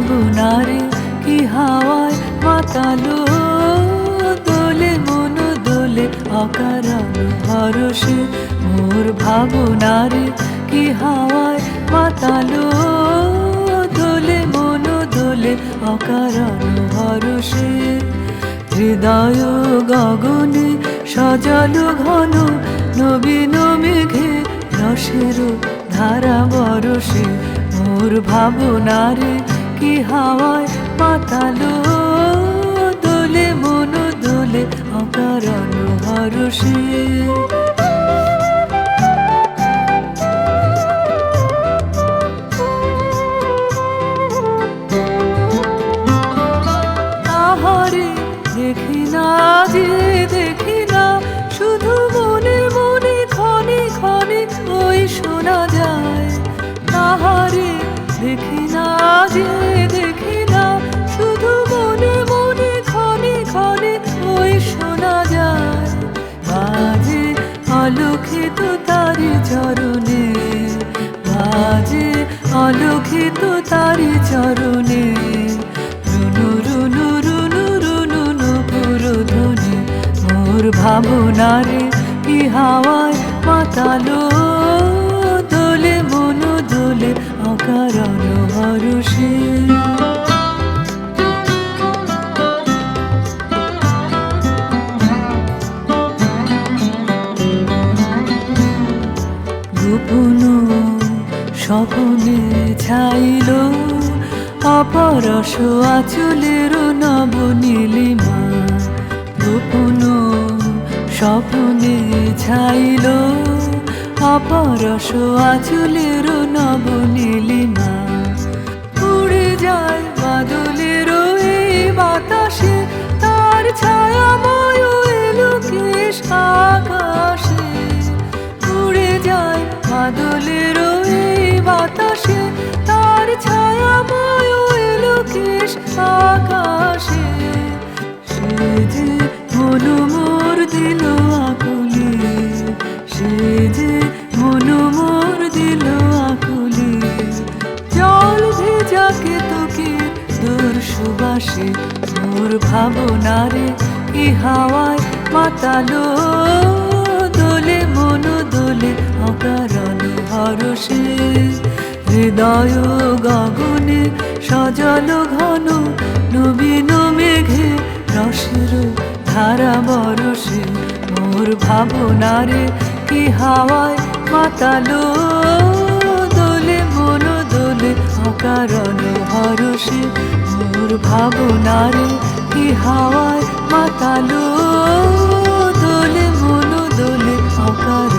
ভাবনারে কি হাওয়ায় মাতালো? দোলে মন, দোলে অকারণ হরষে মোর ভাবনারে কি হাওয়ায় মাতালো? দোলে মন, দোলে অকারণ হরষে হৃদয় গগনে সজালো ঘন, নবীন মেঘে রসের ধারা বরসে। মোর ভাবনারে কি হাওয়ায় মাতালো দোলে মন দোলে অকারণ হরষে। দেখি দেখি না, শুধু মনে মনে শোনা যায়। তাহারে অলোকিত তারি চরণে বাজে অলোখিত তারি চরণে, রুনু রুনু রুনু রুনু নুপুর ধনে মোর ভাবনারে কি হাওয়ায় মাতালো। গোপন স্বপনে ছাইল অপরস আচলের নব নীলিমা গোপন স্বপনে ছাইল অপরস আচলের নব নীলিমা উড়ে যায় বাদলের বাদলের বাতাসে, তার ছায়াময় এলো কেশ আকাশে। সে যে মনু মোর দিল আকুলি, সে যে মনু মোর দিল আকুলি। জল ভেজাকে তোকে দূর সুবাসে মোর ভাবনারে কি হাওয়ায় মাতালো? হরষে হৃদয় গগনে সজল ঘন নবীন মেঘে রসের ধারা বরসে। মোর ভাবনারে কি হাওয়ায় মাতালো? দোলে মন দোলে অকারণ হরষে মোর ভাবনারে কি হাওয়ায় মাতালো? দোলে মন দোলে অকারণ